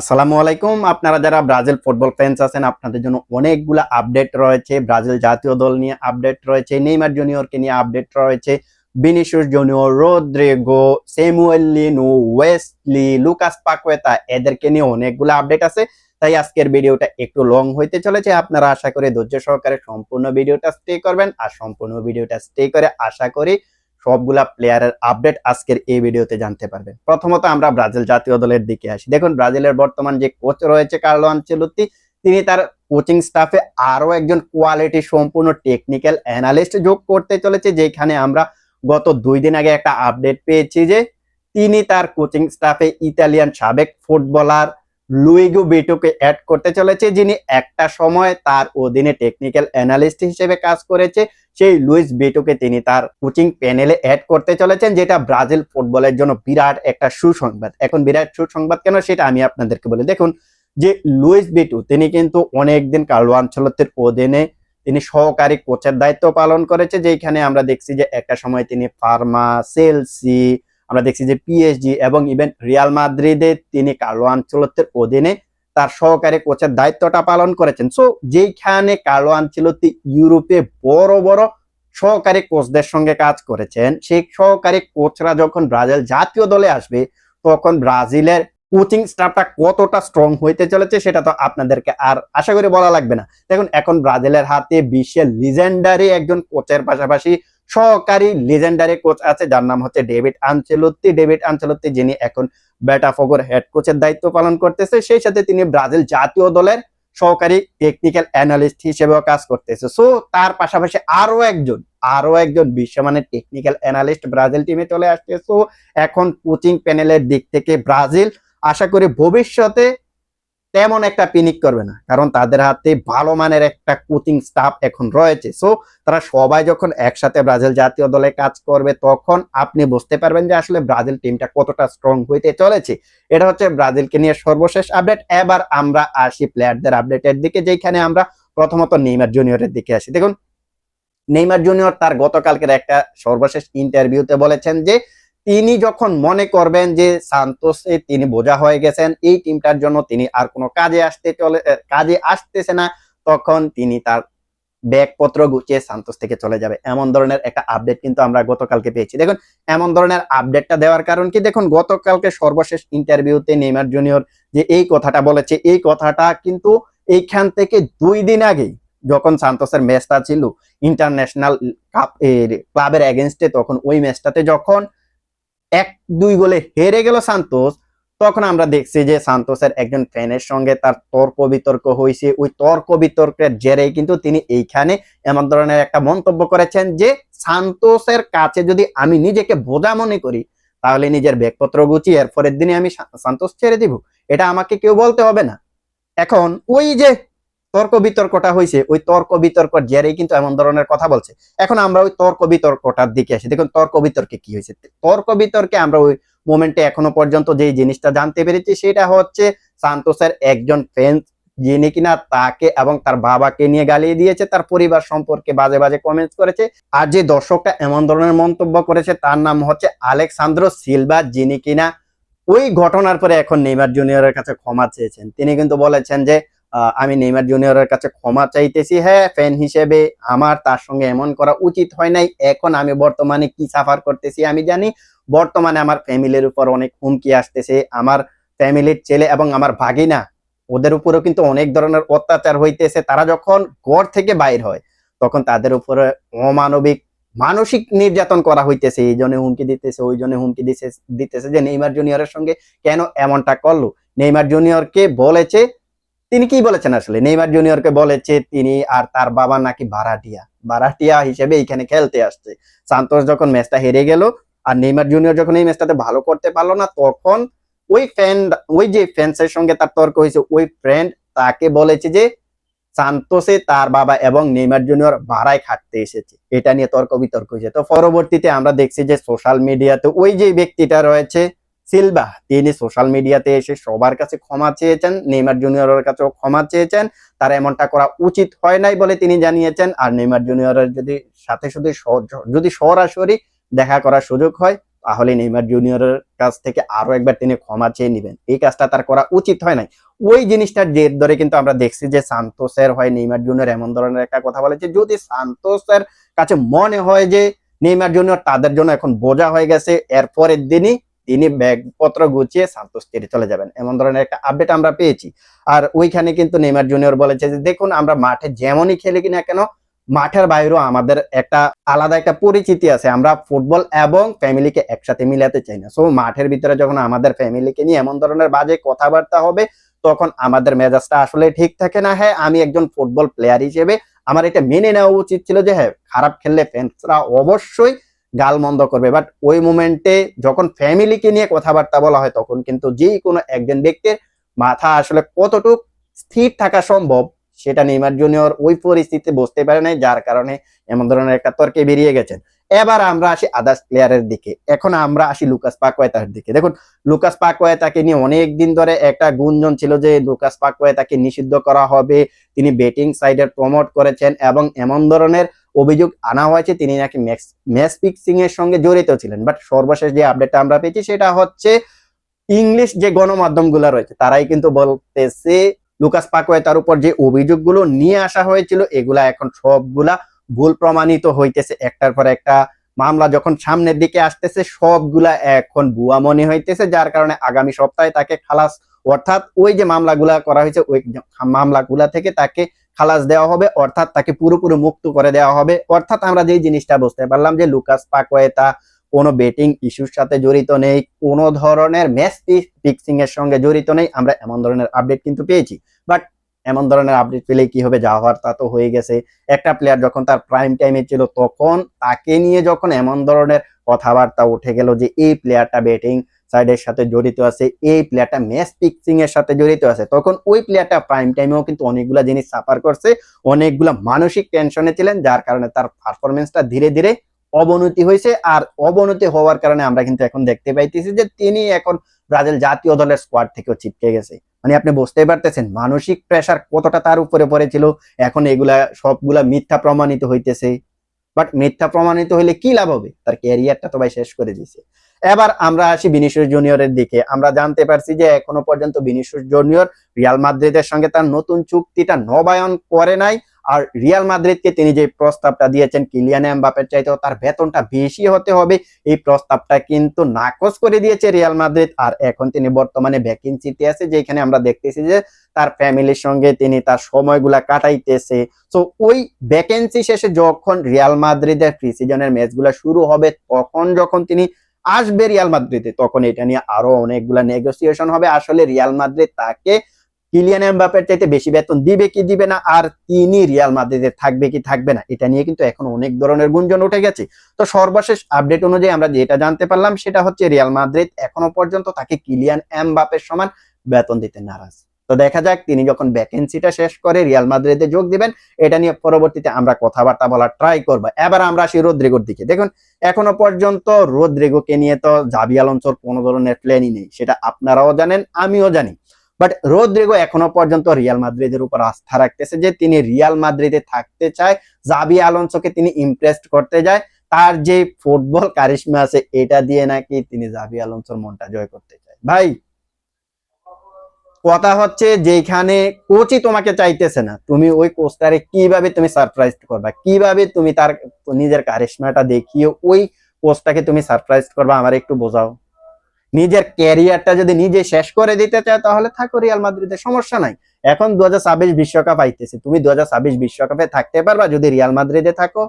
আসসালামু আলাইকুম। আপনারা যারা ব্রাজিল ফুটবল ফ্যান্স আছেন, আপনাদের জন্য অনেকগুলো আপডেট রয়েছে। ব্রাজিল জাতীয় দল নিয়ে আপডেট রয়েছে, নেইমার জুনিয়রকে নিয়ে আপডেট রয়েছে Vinicius Junior, Rodrygo, Samuel Lino Wesley Lucas Paqueta, এদেরকে নিয়ে অনেকগুলো আপডেট আছে। তাই আজকের ভিডিওটা একটু লং হইতে চলেছে। আপনারা আশা করি ধৈর্য সহকারে সম্পূর্ণ ভিডিওটা স্টে করবেন। আর সম্পূর্ণ ভিডিওটা স্টে করে আশা করি সবগুলা প্লেয়ারের আপডেট আজকের এই ভিডিওতে জানতে পারবেন। প্রথমত আমরা ব্রাজিল জাতীয় দলের দিকে আসি। দেখুন, ব্রাজিলের বর্তমান যে কোচ রয়েছে কার্লো আনচেলুত্তি, তিনি তার কোচিং স্টাফে আরও একজন কোয়ালিটি সম্পূর্ণ টেকনিক্যাল অ্যানালিস্ট যোগ করতে চলেছে, যেখানে আমরা গত দুই দিন আগে একটা আপডেট পেয়েছি যে তিনি তার কোচিং স্টাফে ইতালিয়ান সাবেক ফুটবলার লুইগো বেটোকে অ্যাড করতে চলেছে, যিনি একটা সময় তার অধীনে টেকনিক্যাল অ্যানালিস্ট হিসেবে কাজ করেছে। সেই লুইস বেটোকে তিনি তার কোচিং প্যানেলে অ্যাড করতে চলেছেন, যেটা ব্রাজিল ফুটবলের জন্য বিরাট একটা সুসংবাদ। এখন বিরাট সুসংবাদ কেন সেটা আমি আপনাদেরকে বলি। দেখুন, যে লুইস বেটু, তিনি কিন্তু অনেকদিন কার্লো আঞ্চলতের অধীনে তিনি সহকারী কোচের দায়িত্ব পালন করেছে যেখানে আমরা দেখছি যে একটা সময় তিনি ফার্মা সেলসি আমরা দেখছি যে পিএসজি এবং ইভেন রিয়াল মাদ্রিদে তিনি কার্লো আঞ্চলতের অধীনে তার সহকারী কোচের দায়িত্বটা পালন করেছেন। সো যেখানে কার্লো আঞ্চলতি ইউরোপে বড় বড় সহকারী কোচদের সঙ্গে কাজ করেছেন, সেই সহকারী কোচরা যখন ব্রাজিল জাতীয় দলে আসবে, তখন ব্রাজিলের কোচিং স্টাফটা কতটা স্ট্রং হইতে চলেছে সেটা তো আপনাদেরকে আর আশা করি বলা লাগবে না। দেখুন, এখন ব্রাজিলের হাতে বিশ্বের লিজেন্ডারি একজন কোচের পাশাপাশি সহকারী লিজেন্ডারি কোচ আছে, যার নাম হচ্ছে ডেভিড আনচেলত্তি ডেভিড আনচেলত্তি যিনি এখন ব্যাটাফোগোর হেড কোচের দায়িত্ব পালন করতেছে। সেই সাথে তিনি ব্রাজিল জাতীয় দলের সহকারী টেকনিক্যাল অ্যানালিস্ট হিসেবেও কাজ করতেছে। সো তার পাশাপাশি আরও একজন আরও একজন বিশ্বমানের টেকনিক্যাল অ্যানালিস্ট ব্রাজিল টিমে চলে আসছে। সো এখন কোচিং প্যানেলের দিক থেকে ব্রাজিল, আশা করি ভবিষ্যতে তেমন একটা পিনিক করবে না। কারণ তাদের হাতে ভালো মানের একটা কোচিং স্টাফ এখন রয়েছে। সো তারা সবাই যখন একসাথে ব্রাজিল জাতীয় দলে কাজ করবে, তখন আপনি বুঝতে পারবেন যে আসলে ব্রাজিল টিমটা কতটা স্ট্রং হইতে চলেছে। এটা হচ্ছে ব্রাজিলকে নিয়ে সর্বশেষ আপডেট এবার আমরা আসি প্লেয়ারদের আপডেটের দিকে যেখানে আমরা প্রথমত নেইমার জুনিয়রের দিকে আসি। দেখুন, নেইমার জুনিয়র তার গতকালকের একটা সর্বশেষ ইন্টারভিউতে বলেছেন যে তিনি যখন মনে করবেন যে সান্তোসে তিনি বোঝা হয়ে গেছেন, এই টিমটার জন্য তিনি আর কোনো কাজে আসতে চলে কাজে আসতেছে না, তখন তিনি তার ব্যাগপত্র গুছিয়ে সান্তোস থেকে চলে যাবে। এমন ধরনের একটা আপডেট কিন্তু আমরা গতকালকে পেয়েছি। দেখুন, এমন ধরনের আপডেটটা দেওয়ার কারণ কি? দেখুন, গতকালকে সর্বশেষ ইন্টারভিউতে নেইমার জুনিয়র যে এই কথাটা বলেছে, এই কথাটা কিন্তু এইখান থেকে দুই দিন আগেই যখন সান্তোসের ম্যাচটা ছিল ইন্টারন্যাশনাল কাপ ক্লাবের এগেনস্টে তখন ওই ম্যাচটাতে যখন এক, দুই গোলে হেরে গেল সান্তোস, তখন আমরা দেখছি যে সান্তোসের একজন ফ্যানের সঙ্গে তার তর্ক বিতর্ক হয়েছে। ওই তর্ক বিতর্কের জেরে কিন্তু তিনি এইখানে এমন ধরনের একটা মন্তব্য করেছেন যে সান্তোসের কাছে যদি আমি নিজেকে বোঝা মনে করি, তাহলে নিজের ব্যাগপত্র গুছিয়ে এর পরের দিনে আমি সা- সান্তোস ছেড়ে দিব। এটা আমাকে কেউ বলতে হবে না। এখন ওই যে তর্ক বিতর্কটা হয়েছে ওই তর্ক বিতর্কর জেরেই কিন্তু এমন ধরনের কথা বলছে। এখন আমরা ওই তর্ক বিতর্কটার দিকে আসি। দেখুন তর্ক বিতর্কে কি হয়েছে তর্ক বিতর্কে আমরা ওই মোমেন্টে এখনও পর্যন্ত যে জিনিসটা জানতে পেরেছি, সেটা হচ্ছে সান্তোসের একজন ফ্যান্স যিনি কিনা তাকে এবং তার বাবাকে নিয়ে গালিয়ে দিয়েছে, তার পরিবার সম্পর্কে বাজে বাজে কমেন্টস করেছে। আর যে দর্শকটা এমন ধরনের মন্তব্য করেছে, তার নাম হচ্ছে আলেকসান্দ্র সিলভা, যিনি কিনা ওই ঘটনার পরে এখন নেইমার জুনিয়রের কাছে ক্ষমা চেয়েছেন। তিনি কিন্তু বলেছেন যে আমি নেইমার জুনিয়রের কাছে ক্ষমা চাইতেছি। হ্যাঁ ফ্যান হিসেবে আমার তার সঙ্গে এমন করা উচিত হয় নাই। এখন আমি বর্তমানে কি সাফার করতেছি আমি জানি। বর্তমানে আমার ফ্যামিলির উপর অনেক হুমকি আসতেছে। আমার ফ্যামিলির ছেলে এবং আমার ভাগিনা, ওদের উপরেও কিন্তু অনেক ধরনের অত্যাচার হইতেছে। তারা যখন ঘর থেকে বাইর হয়, তখন তাদের উপরে অমানবিক, মানসিক নির্যাতন করা হইতেছে। এই জন্য হুমকি দিতেছে, ওই জন্য হুমকি দিতেছে দিতেছে যে নেইমার জুনিয়রের সঙ্গে কেন এমনটা করল? নেইমার জুনিয়রকে বলেছে তিনি কি বলেছেন আসলে? নেইমার জুনিয়রকে বলেছে তিনি আর তার বাবা নাকি ভাড়াটিয়া ভাড়াটিয়া হিসেবে এখানে খেলতে আসছে। সান্তোষ যখন ম্যাচটা হেরে গেল আর নেইমার জুনিয়র যখন এই ম্যাচটাতে ভালো করতে পারল না, তখন ওই ফ্রেন্ড ওই যে ফ্যান্সের সঙ্গে তার তর্ক হয়েছে, ওই ফ্রেন্ড তাকে বলেছে যে সান্তোসে তার বাবা এবং নেইমার জুনিয়র ভাড়ায় খাটতে এসেছে। এটা নিয়ে তর্ক বিতর্ক হয়েছে। তো পরবর্তীতে আমরা দেখছি যে সোশ্যাল মিডিয়াতে ওই যে ব্যক্তিটা রয়েছে সিলভা তিনি সোশ্যাল মিডিয়াতে এসে সবার কাছে ক্ষমা চেয়েছেন, নেইমার জুনিয়রের কাছেও ক্ষমা চেয়েছেন, তার এমনটা করা উচিত হয় নাই বলে তিনি জানিয়েছেন। আর নেইমার জুনিয়রের যদি সাথে স- যদি সরাসরি দেখা করার সুযোগ হয়, তাহলে নেইমার জুনিয়রের কাছ থেকে আরও একবার তিনি ক্ষমা চেয়ে নেবেন। এই কাজটা তার করা উচিত হয় নাই। ওই জিনিসটার জের ধরে কিন্তু আমরা দেখছি যে সান্তোসের হয়, নেইমার জুনিয়র এমন ধরনের একটা কথা বলেছে। যদি সান্তোসের কাছে মনে হয় যে নেইমার জুনিয়র তাদের জন্য এখন বোঝা হয়ে গেছে, এরপরের দিনই তিনি ব্যাগপত্র গুছিয়ে সান্তোস ছেড়ে চলে যাবেন। এমন ধরনের একটা আপডেট আমরা পেয়েছি। আর ওইখানে কিন্তু নেইমার জুনিয়র বলেছে যে, দেখুন, আমরা মাঠে যেমনই খেলি কিনা কেন, মাঠের বাইরেও আমাদের একটা আলাদা একটা পরিচিতি আছে। আমরা ফুটবল এবং ফ্যামিলিকে একসাথে মিলাতে চাই না। সো মাঠের ভিতরে যখন আমাদের ফ্যামিলিকে নিয়ে এমন ধরনের বাজে কথাবার্তা হবে, তখন আমাদের মেজাজটা আসলে ঠিক থাকে না। হ্যাঁ আমি একজন ফুটবল প্লেয়ার হিসেবে আমার এটা মেনে নেওয়া উচিত ছিল যে হ্যাঁ খারাপ খেললে ফ্যান্সরা অবশ্যই গাল মন্দ করবে। বাট ওই মোমেন্টে যখন ফ্যামিলিকে নিয়ে কথাবার্তা বলা হয়, তখন কিন্তু যে কোনো একজন ব্যক্তির মাথা আসলে কতটুক স্থির থাকা সম্ভব, সেটা নেইমার জুনিয়র ওই পরিস্থিতি বুঝতে পারে নাই, যার কারণে এমন ধরনের একটা তর্কে বেরিয়ে গেছেন। এবার আমরা আসি আদার্স প্লেয়ারের দিকে। এখন আমরা আসি লুকাস পাকওয়েতার দিকে। দেখুন, লুকাস পাকওয়েতাকে নিয়ে অনেক দিন ধরে একটা গুঞ্জন ছিল যে লুকাস পাকওয়েতাকে নিষিদ্ধ করা হবে, তিনি বেটিং সাইডে প্রমোট করেছেন এবং এমন ধরনের অভিযোগ আনা হয়েছে, তিনি নাকি ম্যাচ ফিক্সিং এর সঙ্গে জড়িত ছিলেন। বাট সর্বশেষ যে আপডেটটা আমরা পেয়েছি, সেটা হচ্ছে ইংলিশ যে গণমাধ্যমগুলো রয়েছে, তারাই কিন্তু বলতেছে, লুকাস পাকোয়ে তার উপর যে অভিযোগগুলো নিয়ে আসা হয়েছিল, এগুলা এখন সবগুলা ভুল প্রমাণিত হইতেছে। একটার পর একটা মামলা যখন সামনের দিকে আসতেছে, সবগুলা এখন ভুয়া মনে হইতেছে, যার কারণে আগামী সপ্তাহে তাকে খালাস, অর্থাৎ ওই যে মামলাগুলা করা হয়েছে, ওই মামলাগুলা থেকে তাকে খালাস দেওয়া হবে, অর্থাৎ তাকে পুরোপুরি মুক্ত করে দেওয়া হবে। অর্থাৎ আমরা যে জিনিসটা বুঝতে পারলাম যে লুকাস পাকোয়েতা কোনো বেটিং ইস্যুর সাথে জড়িত নেই, কোনো ধরনের ম্যাচ ফিক্সিং এর সঙ্গে জড়িত নেই, আমরা এমন ধরনের আপডেট কিন্তু পেয়েছি। বাট এমন ধরনের আপডেট পেলে কি হবে? যা হওয়ার তা তো হয়ে গেছে। একটা প্লেয়ার যখন তার প্রাইম টাইমে ছিল, তখন তাকে নিয়ে যখন এমন ধরনের কথাবার্তা উঠে গেল যে, এই প্লেয়ারটা ব্যাটিং সাইডের সাথে জড়িত আছে, এই প্লেয়ারটা ম্যাচ ফিক্সিং এর সাথে জড়িত আছে, তখন ওই প্লেয়ারটা প্রাইম টাইমেও কিন্তু অনেকগুলা জিনিস সাফার করছে, অনেকগুলা মানসিক টেনশনে ছিলেন, যার কারণে তার পারফরমেন্সটা ধীরে ধীরে অবনতি হয়েছে, আর অবনতি হওয়ার কারণে আমরা কিন্তু এখন দেখতে পাইতেছি যে তিনি এখন ব্রাজিল জাতীয় দলের স্কোয়াড থেকেও ছিটকে গেছে। মানে আপনি বুঝতেই পারতেছেন, মানসিক প্রেশার কতটা তার উপরে পড়েছিল, এখন এগুলা সবগুলা মিথ্যা প্রমাণিত হইতেছে। বাট মিথ্যা প্রমাণিত হলে কি লাভ হবে? তার ক্যারিয়ারটা তো ভাই শেষ করে দিছে এবার আমরা আসি বিনিশুস জুনিয়রের দিকে। আমরা জানতে পারছি যে এখনও পর্যন্ত বিনিশুস জুনিয়র রিয়াল মাদ্রিদের সঙ্গে তার নতুন চুক্তিটা নবায়ন করে নাই। আর রিয়াল মাদ্রিদকে তিনি যে প্রস্তাবটা দিয়েছেন, কিলিয়ান এমবাপের চাইতেও তার বেতনটা বেশি হতে হবে, এই প্রস্তাবটা কিন্তু নাকচ করে দিয়েছে রিয়াল মাদ্রিদ। আর এখন তিনি বর্তমানে ভ্যাকেন্সিতে আছে, যেখানে আমরা দেখতেছি যে তার ফ্যামিলির সঙ্গে তিনি তার সময়গুলা কাটাইতেছে। তো ওই ভ্যাকেন্সি শেষে যখন রিয়াল মাদ্রিদের প্রি সিজনের ম্যাচগুলো শুরু হবে, তখন যখন তিনি আসবে রিয়াল মাদ্রিদে তখন এটা নিয়ে আরও অনেকগুলা নেগোসিয়েশন হবে। আসলে রিয়াল মাদ্রিদ তাকে কিলিয়ান এমবাপের চাইতে বেশি বেতন দিবে কি দিবে না, আর তিনি রিয়াল মাদ্রিদে থাকবে কি থাকবে না, এটা নিয়ে কিন্তু এখন অনেক ধরনের গুঞ্জন উঠে গেছে। তো সর্বশেষ আপডেট অনুযায়ী আমরা যেটা জানতে পারলাম, সেটা হচ্ছে রিয়াল মাদ্রিদ এখনও পর্যন্ত তাকে কিলিয়ান এমবাপের সমান বেতন দিতে নারাজ। তো দেখা যাক, তিনি যখন ভ্যাকেন্সিটা শেষ করে রিয়াল মাদ্রিদে যোগ দিবেন, এটা নিয়ে পরবর্তীতে আমরা কথাবার্তা বলার ট্রাই করব। এবার আমরা আসি রোদ্রিগোর দিকে। দেখুন, এখনও পর্যন্ত রোদ্রিগোকে নিয়ে তো জাবি আলনসোর কোনো ধরনের প্ল্যানই নেই, সেটা আপনারাও জানেন, আমিও জানি। বাট রোদ্রিগো এখনও পর্যন্ত রিয়াল মাদ্রিদের উপর আস্থা রাখতেছে যে তিনি রিয়াল মাদ্রিদে থাকতে চায় জাবি আলোনসোকে তিনি ইমপ্রেসড করতে যায়, তার যে ফুটবল কারিশমা আছে, এটা দিয়ে নাকি তিনি জাবি আলোনসোর মনটা জয় করতে চায়। ভাই কথা হচ্ছে যেখানে কোচই তোমাকে চাইতেছে না, তুমি ওই কোচটারে কীভাবে তুমি সারপ্রাইজ করবা? কীভাবে তুমি তার নিজের কারিশমাটা দেখিয়ে ওই কোচটাকে তুমি সারপ্রাইজ করবা? আমার একটু বোঝাও। নিজের ক্যারিয়ারটা যদি নিজে শেষ করে দিতে চায় তাহলে থাকো রিয়াল মাদ্রিদে সমস্যা নাই। এখন দু হাজার ছাব্বিশ বিশ্বকাপ আইতেছে। তুমি দু হাজার ছাব্বিশ বিশ্বকাপে থাকতে পারবা। যদি রিয়াল মাদ্রিদে থাকো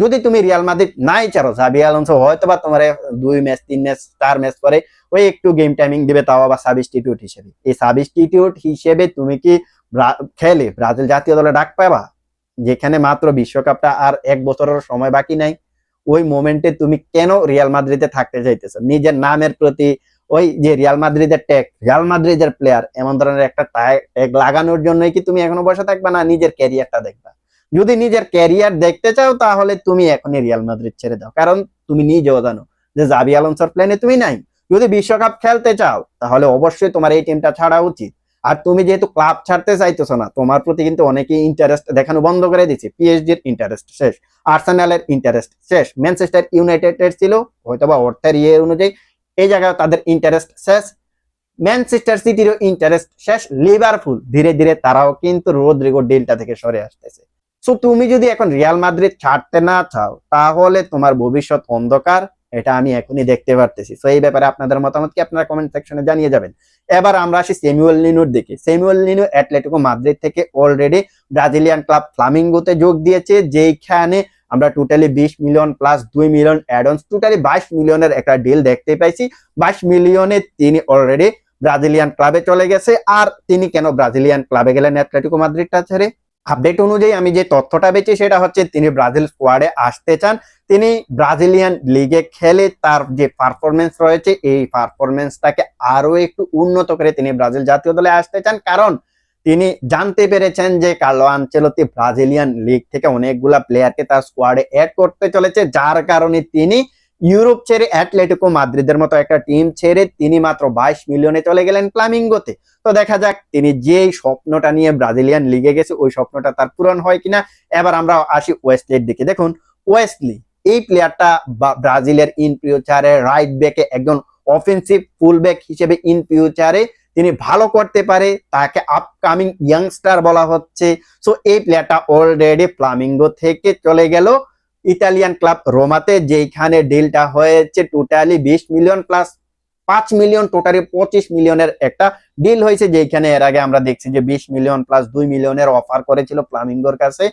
যদি তুমি রিয়াল মাদ্রিদ নাই চারো জাবি আলোনসো হয়তো বা তোমার দুই ম্যাচ তিন ম্যাচ চার ম্যাচ পরে ওই একটু গেম টাইমিং দিবে, তাও আবার সাবস্টিটিউট হিসেবে। এই সাবস্টিটিউট হিসেবে তুমি কি খেলে? ব্রাজিল জাতীয় দলে ডাক পাবা? যেখানে মাত্র বিশ্বকাপটা আর এক বছরের সময় বাকি নাই। ওই মোমেন্টে তুমি কেন রিয়াল মাদ্রিদে থাকতে চাইতেছো? নিজের নামের প্রতি ওই যে রিয়াল মাদ্রিদের ট্যাগ রিয়াল মাদ্রিদের প্লেয়ার এমন ধরনের একটা ট্যাগ লাগানোর জন্যই কি তুমি এখনও বসে থাকবে না? নিজের ক্যারিয়ারটা দেখবা। যদি নিজের ক্যারিয়ার দেখতে চাও, তাহলে তুমি এখনই রিয়াল মাদ্রিদ ছেড়ে দাও। কারণ তুমি নিজেও জানো যে জাবি আলনসর প্ল্যানে তুমি নাই। যদি বিশ্বকাপ খেলতে চাও, তাহলে অবশ্যই তোমার এই টিমটা ছাড়া উচিত। আর তুমি যেহেতু ক্লাব ছাড়তে চাইতেছো না, তোমার প্রতি কিন্তু অনেকেই ইন্টারেস্ট দেখানো বন্ধ করে দিচ্ছে পিএসজির ইন্টারেস্ট শেষ আর্সেনালের ইন্টারেস্ট শেষ ম্যানচেস্টার ইউনাইটেডের ছিল, হয়তোবা অর্থের ইয়ে অনুযায়ী এই জায়গায় তাদের ইন্টারেস্ট শেষ। ম্যানচেস্টার সিটিরও ইন্টারেস্ট শেষ লিভারপুল ধীরে ধীরে তারাও কিন্তু রোদ্রিগো ডিলটা থেকে সরে আসতেছে। সো তুমি যদি এখন রিয়াল মাদ্রিদ ছাড়তে না চাও, তাহলে তোমার ভবিষ্যৎ অন্ধকার, এটা আমি এখনই দেখতে পারতেছি। তো এই ব্যাপারে আপনাদের মতামত কি আপনারা কমেন্ট সেকশনে জানিয়ে যাবেন। এবার আমরা আসি স্যামুয়েল লিনুর দিকে। স্যামুয়েল লিনু অ্যাটলেটিকো মাদ্রিদ থেকে অলরেডি ব্রাজিলিয়ান ক্লাব ফ্লামিঙ্গোতে যোগ দিয়েছে, যেইখানে আমরা টোটালি বিশ মিলিয়ন প্লাস দুই মিলিয়ন অ্যাডন্স টোটালি বাইশ মিলিয়নের একটা ডিল দেখতে পাইছি। বাইশ মিলিয়নে তিনি অলরেডি ব্রাজিলিয়ান ক্লাবে চলে গেছে। আর তিনি কেন ব্রাজিলিয়ান ক্লাবে গেলেন অ্যাটলেটিকো মাদ্রিদটা ছেড়ে? আপডেট অনুযায়ী আমি যে তথ্যটা পেয়েছি সেটা হচ্ছে তিনি ব্রাজিল স্কোয়াডে আসতে চান। তিনি ব্রাজিলিয়ান লিগে খেলে তার যে পারফরমেন্স রয়েছে, এই পারফরমেন্সটাকে আরও একটু উন্নত করে তিনি ব্রাজিল জাতীয় দলে আসতে চান। কারণ তিনি জানতে পেরেছেন যে কার্লো আনচেলতি ব্রাজিলিয়ান লিগ থেকে অনেকগুলা প্লেয়ারকে তার স্কোয়াডে অ্যাড করতে চলেছে। যার কারণে তিনি ইউরোপ ছেড়ে অ্যাটলেটিকো মাদ্রিদের মতো একটা টিম ছেড়ে তিনি মাত্র বাইশ মিলিয়নে চলে গেলেন ফ্লামিঙ্গোতে। তো দেখা যাক, তিনি যেই স্বপ্নটা নিয়ে ব্রাজিলিয়ান লিগে গেছে, ওই স্বপ্নটা তার পূরণ হয় কিনা? এবার আমরা আসি ওয়েস্টলির দিকে। দেখুন ওয়েস্টলি এই প্লেয়ারটা ব্রাজিলের ইন ফিউচারে রাইট ব্যাকে একজন অফেন্সিভ ফুল ব্যাক হিসেবে ইন ফিউচারে তিনি ভালো করতে পারে, তাকে আপকামিং ইয়াংস্টার বলা হচ্ছে। সো এই প্লেয়ারটা অলরেডি ফ্লামিঙ্গো থেকে চলে গেল। ইতালিয়ান ক্লাব রোমাতে যেখানে ডিলটা হয়েছে টোটালি বিশ মিলিয়ন প্লাস পাঁচ মিলিয়ন টোটালি পঁচিশ মিলিয়নের একটা ডিল হয়েছে যেখানে এর আগে আমরা দেখছি যে বিশ মিলিয়ন প্লাস দুই মিলিয়নের অফার করেছিল প্লামিঙ্গোর কাছে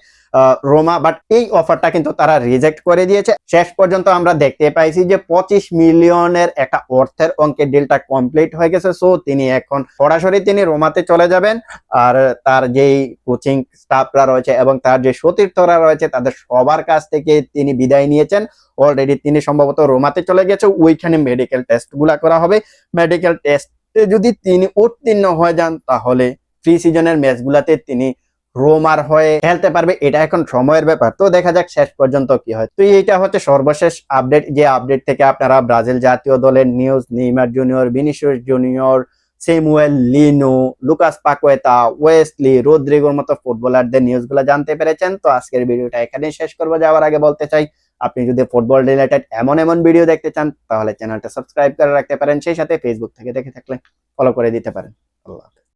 রোমা বাট এই অফারটা কিন্তু তারা রিজেক্ট করে দিয়েছে। শেষ পর্যন্ত আমরা দেখতে পাইছি যে পঁচিশ মিলিয়নের একটা অর্থের অঙ্কের ডিলটা কমপ্লিট হয়ে গেছে। সো তিনি এখন সরাসরি তিনি রোমাতে চলে যাবেন, আর তার যেই কোচিং স্টাফরা রয়েছে এবং তার যে সতীর্থরা রয়েছে, তাদের সবার কাছ থেকে তিনি বিদায় নিয়েছেন। অলরেডি তিনি সম্ভবত রোমাতে চলে গেছে, ওইখানে মেডিকেল টেস্টগুলা করা হবে। মেডিকেল টেস্টে যদি তিনি উত্তীর্ণ হয়ে যান, তাহলে প্রি সিজনের ম্যাচগুলাতে তিনি রোমার হয়ে খেলতে পারবে। এটা এখন সময়ের ব্যাপার। তো দেখা যাক শেষ পর্যন্ত কি হয়। তো এইটা হচ্ছে সর্বশেষ আপডেট যে আপডেট থেকে আপনারা ব্রাজিল জাতীয় দলের news Neymar Junior Vinicius Junior Samuel Lino Lucas Paqueta Wesley রোদ্রিগোর মতো ফুটবলারদের নিউজগুলো জানতে পেরেছেন। তো আজকের ভিডিওটা এখানেই শেষ করব। যাওয়ার আগে বলতে চাই আপনি যদি ফুটবল রিলেটেড এমন এমন ভিডিও দেখতে চান, তাহলে চ্যানেলটা সাবস্ক্রাইব করে রাখতে পারেন, সেই সাথে ফেসবুক থেকে দেখে থাকলে ফলো করে দিতে পারেন আল্লাহ।